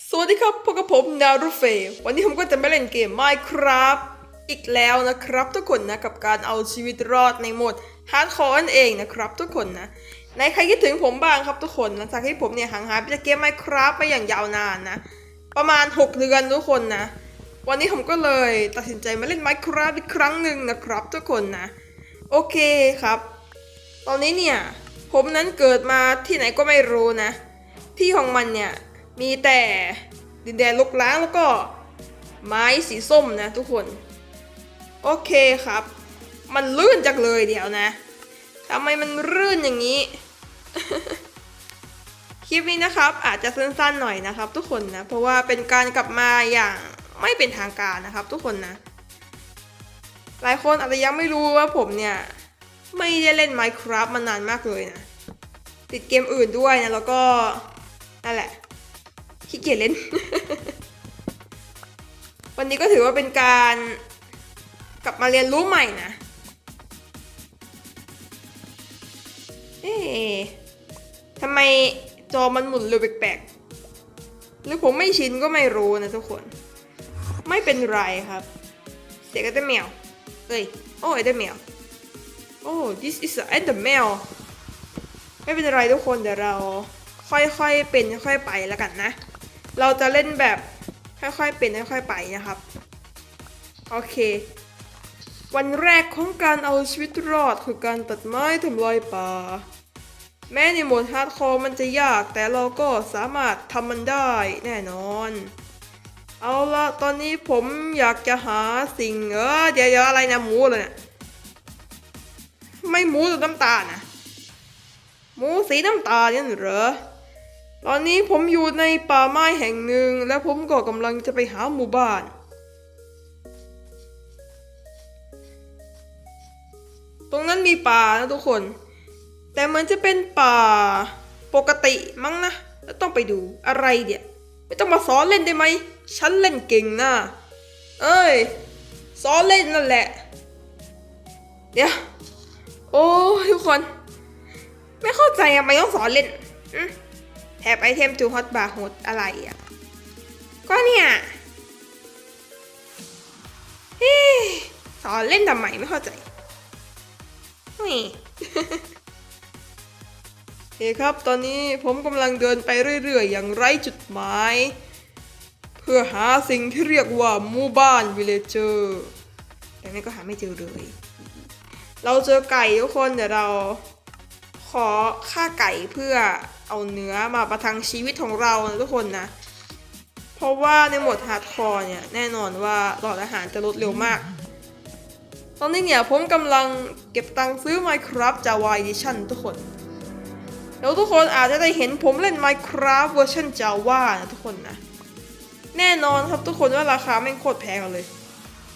สวัสดีครับพบกับผมนารุเฟวันนี้ผมก็จะมาเล่นเกม Minecraft อีกแล้วนะครับ ทุกคนนะกับการเอาชีวิตรอดในโหมดฮาร์ดคอร์นั่นเองนะครับ ทุกคนนะในใครคิดถึงผมบ้างครับทุกคนหลังจากที่ผมเนี่ยห่างหายไปจากเกม Minecraft ไปอย่างยาวนานนะ ประมาณ 6 เดือนทุกคนนะ วันนี้ผมก็เลยตัดสินใจมาเล่น Minecraft อีกครั้งหนึ่งนะครับ ทุกคนนะ โอเคครับ ตอนนี้เนี่ยผมนั้นเกิดมาที่ไหนก็ไม่รู้นะ ที่ของมันเนี่ย มีแต่ดินแดนลกล้างแล้วก็ไม้สีส้มนะทุกคน โอเคครับ มันลื่นจังเลยเดี๋ยวนะทำไมมันลื่นอย่างนี้ คลิปนี้นะครับอาจจะสั้นๆหน่อยนะครับ ทุกคนนะ เพราะว่าเป็นการกลับมาอย่างไม่เป็นทางการนะครับ ทุกคนนะ หลายคนอาจจะยังไม่รู้ว่าผมเนี่ย ไม่ได้เล่น Minecraft มานานมากเลยนะ ติดเกมอื่นด้วยนะ แล้วก็นั่นแหละ ขี้เกียจเล่น วันนี้ก็ถือว่าเป็นการกลับมาเรียนรู้ใหม่นะ เอ๊ะทำไมจอมันหมุนเร็วแปลกๆ หรือผมไม่ชินก็ไม่รู้นะทุกคน ไม่เป็นไรครับ เสียก็จะแมวเอ้ย โอ้ยได้แมวโอ้ this is a enderman ไม่เป็นไรทุกคนเดี๋ยวเราค่อยๆเป็นค่อยไปแล้วกันนะ เราจะเล่นแบบค่อยๆเป็นค่อยๆไปนะครับ โอเค วันแรกของการเอาชีวิตรอดคือการตัดไม้ทำลายป่า แม้ในโหมดฮาร์ดคอร์มันจะยากแต่เราก็สามารถทำมันได้แน่นอน เอาละตอนนี้ผมอยากจะหาสิ่งเออเดี๋ยวๆอะไรนะหมูเลยเนี่ยไม่หมูหรือน้ำตาลนะหมูสีน้ำตาลนั่นเหรอ ตอนนี้ผมอยู่ในป่าไม้แห่งหนึ่ง และผมก็กำลังจะไปหาหมู่บ้าน ตรงนั้นมีป่านะทุกคน แต่เหมือนจะเป็นป่าปกติมั้งนะแล้วต้องไปดูอะไรเดี๋ยวไม่ต้องมาสอนเล่นได้ไหม ฉันเล่นเก่งนะเอ้ยสอนเล่นนั่นแหละ เดี๋ยว โอ้ทุกคน ไม่เข้าใจทำไมต้องสอนเล่นอืม แถบไอเทมทูฮอตบาร์โฮดอะไรอะ ก็เนี่ยเฮ้ยสอนเล่นทำไมไม่เข้าใจนี่โอเครับ ตอนนี้ผมกำลังเดินไปเรื่อย ๆ อย่างไร้จุดหมาย เพื่อหาสิ่งที่เรียกว่าหมู่บ้านวิลเลเจอร์แต่ไม่ก็หาไม่เจอเลย เราเจอไก่ทุกคนเดี๋ยวเรา ขอฆ่าไก่เพื่อ เอาเนื้อมาประทังชีวิตของเรานะทุกคนนะ เพราะว่าในหมดฮาร์ดคอร์เนี่ยแน่นอนว่าหลอดอาหารจะลดเร็วมาก ตอนนี้เนี่ยผมกำลังเก็บตังค์ซื้อ Minecraft Java Edition ทุกคน แล้วทุกคนอาจจะได้เห็นผมเล่น Minecraft เวอร์ชัน Java นะทุกคนนะ แน่นอนครับทุกคนว่าราคาแม่งโคตรแพงเลย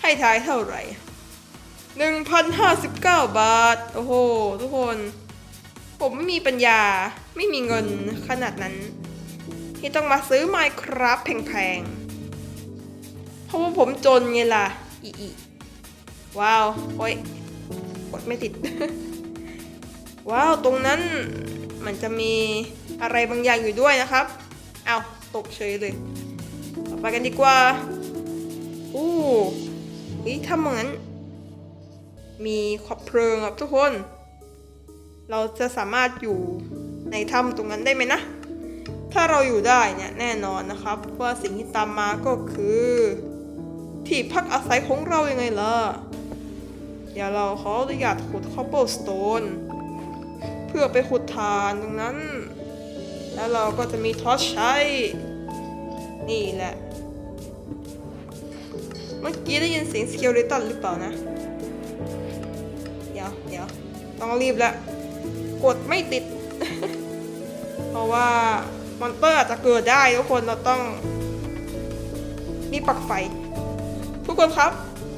ให้ทายเท่าไหร่1,059 บาท โอ้โห ทุกคน ผมไม่มีปัญญา ไม่มีเงินขนาดนั้น ที่ต้องมาซื้อ Minecraft แพงๆ เพราะว่าผมจนไงล่ะ อีอีว้าว โอ้ยกดไม่ติด ว้าว ตรงนั้นมันจะมีอะไรบางอย่างอยู่ด้วยนะครับ เอาตกเฉยเลย ต่อไปกันดีกว่า อู้เฮ้ยถ้าเหมือนมีขอบเพลิงครับทุกคน เราจะสามารถอยู่ ในถ้ำตรงนั้นได้ไหมนะ ถ้าเราอยู่ได้เนี่ยแน่นอนนะครับ ว่าสิ่งที่ตามมาก็คือ ที่พักอาศัยของเรายังไงล่ะเดี๋ยวเราขออนุญาตขุด cobblestone เพื่อไปขุดฐานตรงนั้น แล้วเราก็จะมีทอชใช้ นี่แหละ เมื่อกี้ได้ยินเสียงสเกลเลตันหรือเปล่านะ เดี๋ยวเดี๋ยวต้องรีบแล้วกดไม่ติด เพราะว่ามอนเตอร์อาจจะเกิดได้ทุกคนเราต้องมีปักไฟ ทุกคนครับ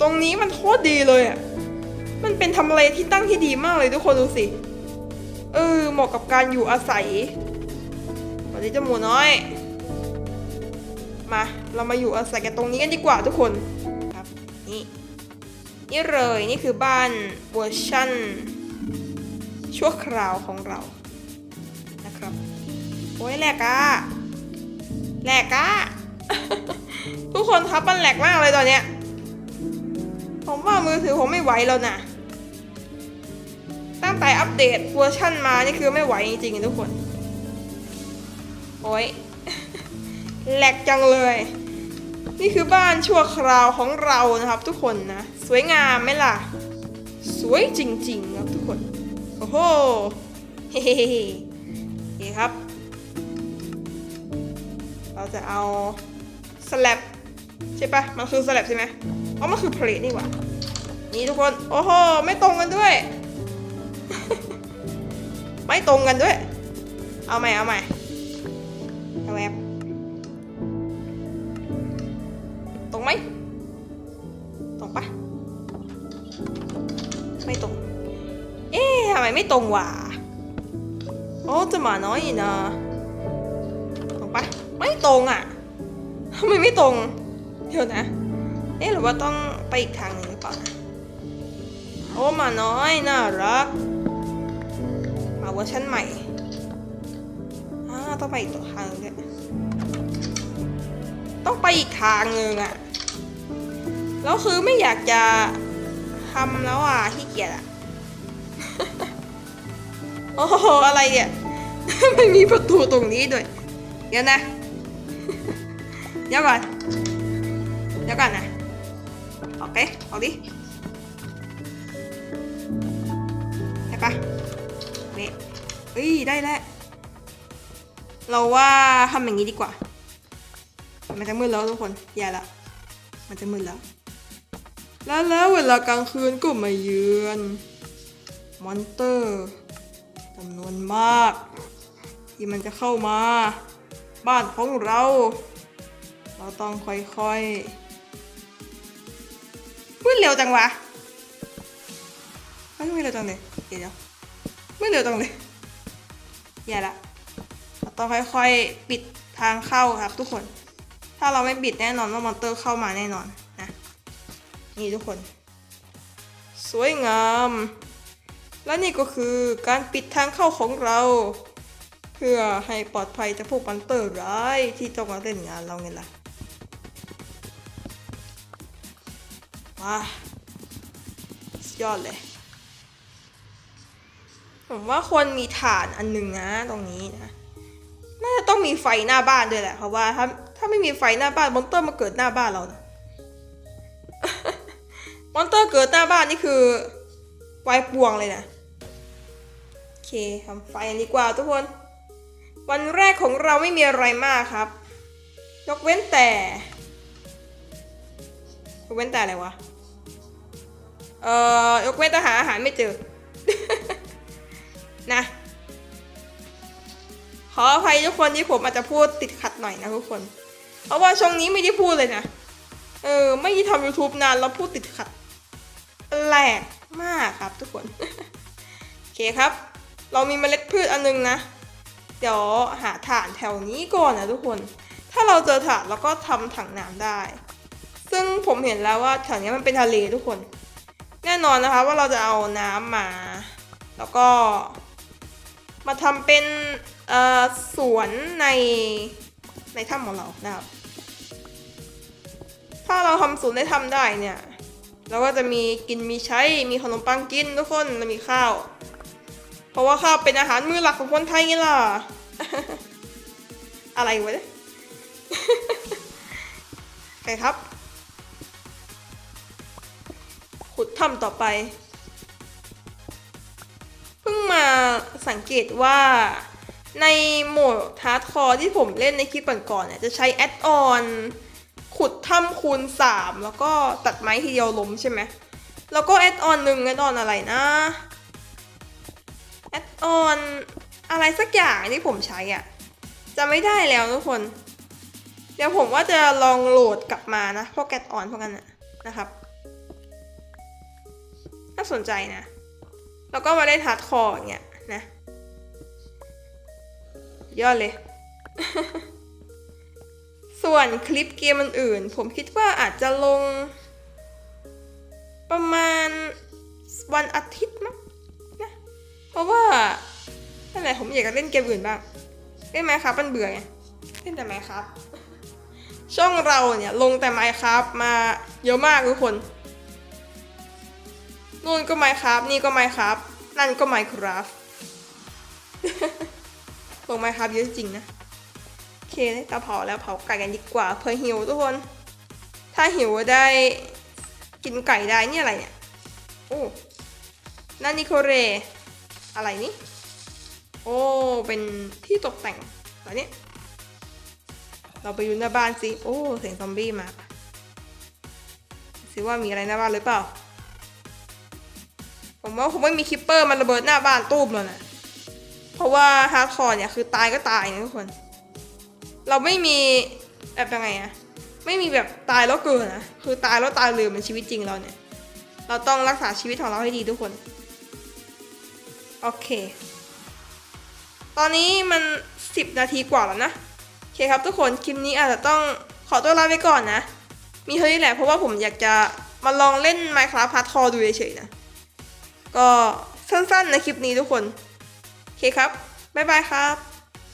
ตรงนี้มันโคตรดีเลยอะมันเป็นทำเลที่ตั้งที่ดีมากเลยทุกคนดูสิเออเหมาะกับการอยู่อาศัยวัสดีเจ้าหมูน้อย มาเรามาอยู่อาศัยกันตรงนี้กันดีกว่าทุกคนครับนี่นี่เลยนี่คือบ้านเวอร์ชั่นชั่วคราวของเรา โอ้ยแหลกอะแหลกอะทุกคนครับมันแหลกมากเลยตอนเนี้ย ผมว่ามือถือผมไม่ไหวแล้วนะตั้งแต่อัปเดตเวอร์ชั่นมานี่คือไม่ไหวจริงๆทุกคน โอ้ยแหลกจังเลย นี่คือบ้านชั่วคราวของเรานะครับทุกคนนะ สวยงามไหมล่ะ สวยจริงๆครับทุกคน โอ้โหเฮ้โอเคครับ เราจะเอาสแลบใช่ปะมันคือสแลบใช่ไหมอ๋อมันคือเพลทนี่หว่านี่ทุกคน โอ้โห ไม่ตรงกันด้วย ไม่ตรงกันด้วย เอาใหม่ เอาใหม่เอาแบบตรงไหม ตรงปะไม่ตรง เอ๊ะทำไมไม่ตรงวะโอ้จะมาน้อยนะ ไม่ตรงอะทำไมไม่ตรง เดี๋ยวนะ เอ๊ะหรือว่าต้องไปอีกทางหนึ่งหรือเปล่านะโอ้มาน้อยน่ารัก มาเวอร์ชันใหม่อ่าต้องไปอีกทางด้วยต้องไปอีกทางหนึ่งอะแล้วคือไม่อยากจะทำแล้วอะขี้เกียจอะโอ้โห อะไรเนี่ยไม่มีประตูตรงนี้ด้วย เดี๋ยวนะ เดี๋ยวก่อน เดี๋ยวก่อนนะ โอเคเอาดิได้ปะนี่เอ้ย ได้แล้ว เราว่าทำอย่างนี้ดีกว่า มันจะมืดแล้วทุกคน อย่าละ มันจะมืดแล้ว แล้วแล้วเวลากลางคืนก็มาเยือนมอนเตอร์จำนวนมาก ที่มันจะเข้ามา บ้านของเรา ต้องค่อยๆมืดเร็วจังวะไม่มืดเร็วจังเลยเดี๋ยวๆมืดเร็วจังเลยอย่าละเราต้องค่อยๆปิดทางเข้าครับทุกคน ถ้าเราไม่ปิดแน่นอนว่ามอนเตอร์เข้ามาแน่นอนนะนี่ทุกคน สวยงามและนี่ก็คือการปิดทางเข้าของเรา เพื่อให้ปลอดภัยจากพวกมอนเตอร์ร้ายที่จะมาเล่นงานเราไงล่ะ ว้าสุดยอดเลย ผมว่าควรมีฐานอันหนึ่งนะตรงนี้นะ น่าจะต้องมีไฟหน้าบ้านด้วยแหละ เพราะว่าถ้าถ้าไม่มีไฟหน้าบ้านมอนเตอร์มาเกิดหน้าบ้านเรานะมอนเตอร์เกิดหน้าบ้านนี่คือไฟป่วงเลยนะ โอเคทำไฟกันดีกว่าทุกคน วันแรกของเราไม่มีอะไรมากครับ ยกเว้นแต่ ยกเว้นแต่อะไรวะ เอ่อยกเว้นแต่หาอาหารไม่เจอ นะ ขออภัยทุกคนที่ผมอาจจะพูดติดขัดหน่อยนะทุกคน เพราะว่าช่วงนี้ไม่ได้พูดเลยนะ เออ ไม่ได้ทำ YouTube นานแล้วพูดติดขัดแปลกมากครับทุกคน โอเคครับ เรามีเมล็ดพืชอันนึงนะ เดี๋ยวหาถ่านแถวนี้ก่อนนะทุกคน ถ้าเราเจอถ่านเราก็ทำถังน้ำได้ ซึ่งผมเห็นแล้วว่าแถวนี้มันเป็นทะเลทุกคน แน่นอนนะคะว่าเราจะเอาน้ำมา แล้วก็มาทำเป็นสวนในในถ้ำของเรานะครับ ถ้าเราทำสวนได้ทำได้เนี่ย เราก็จะมีกินมีใช้ มีขนมปังกินทุกคนแล้วมีข้าว เพราะว่าข้าวเป็นอาหารมื้อหลักของคนไทยไงล่ะ อะไรวะเนี่ยโอเคครับ ขุดถ้ำต่อไป เพิ่งมาสังเกตว่าในโหมดฮาร์ดคอร์ที่ผมเล่นในคลิปก่อนๆเนี่ยจะใช้แอดออนขุดถ้ำคูณ 3 แล้วก็ตัดไม้ทีเดียวล้มใช่ไหม แล้วก็แอดออนหนึ่งแอดออนอะไรนะ แอดออนอะไรสักอย่างที่ผมใช้อะ่ะจะไม่ได้แล้วทุกคน เดี๋ยวผมว่าจะลองโหลดกลับมานะพวกแอดออนพวกนั้นนะนะครับ น่าสนใจนะ แล้วก็มาเล่นฮาร์ดคอร์อย่างเงี้ยนะยอดเลย ส่วนคลิปเกมอื่น ผมคิดว่าอาจจะลง ประมาณวันอาทิตย์มั้งนะ เพราะว่านั่นแหละผมอยากจะเล่นเกมอื่นบ้างเล่นไหมครับมันเบื่อไงเล่นแต่ไมครับ ช่องเราเนี่ยลงแต่ไมครับมาเยอะมากทุกคน นู่นก็ไมครับ นี่ก็ไมครับ นั่นก็ไมครับลงไมครับเยอะจริงนะโอเคได้เตาเผาแล้วเผาไก่กันดีกว่าเผื่อหิวทุกคน ถ้าหิวได้กินไก่ได้นี่อะไรเนี่ยโอ้นั่นนิโคเร อะไรนี่ โอ้ เป็นที่ตกแต่งเหรอเนี่ยเราไปดูหน้าบ้านสิ โอ้ เสียงซอมบี้มาสิว่ามีอะไรหน้าบ้านหรือเปล่า ผมว่าคงไม่มีคิปเปอร์มันระเบิดหน้าบ้านตู้มแล้วนะ เพราะว่าฮาร์ดคอร์เนี่ยคือตายก็ตายนะทุกคน เราไม่มีแบบยังไงอะไม่มีแบบตายแล้วเกินนะคือตายแล้วตายเลยเหมือนชีวิตจริงเราเนี่ย เราต้องรักษาชีวิตของเราให้ดีทุกคน โอเค ตอนนี้มัน 10 นาทีกว่าแล้วนะ โอเคครับทุกคน คลิปนี้อาจจะต้องขอตัวลาไปก่อนนะ มีเท่านี้แหละเพราะว่าผมอยากจะมาลองเล่น Minecraft Hardcore ดูเฉยๆนะ ก็สั้นๆในคลิปนี้ทุกคน โอเคครับ บ๊ายบายครับ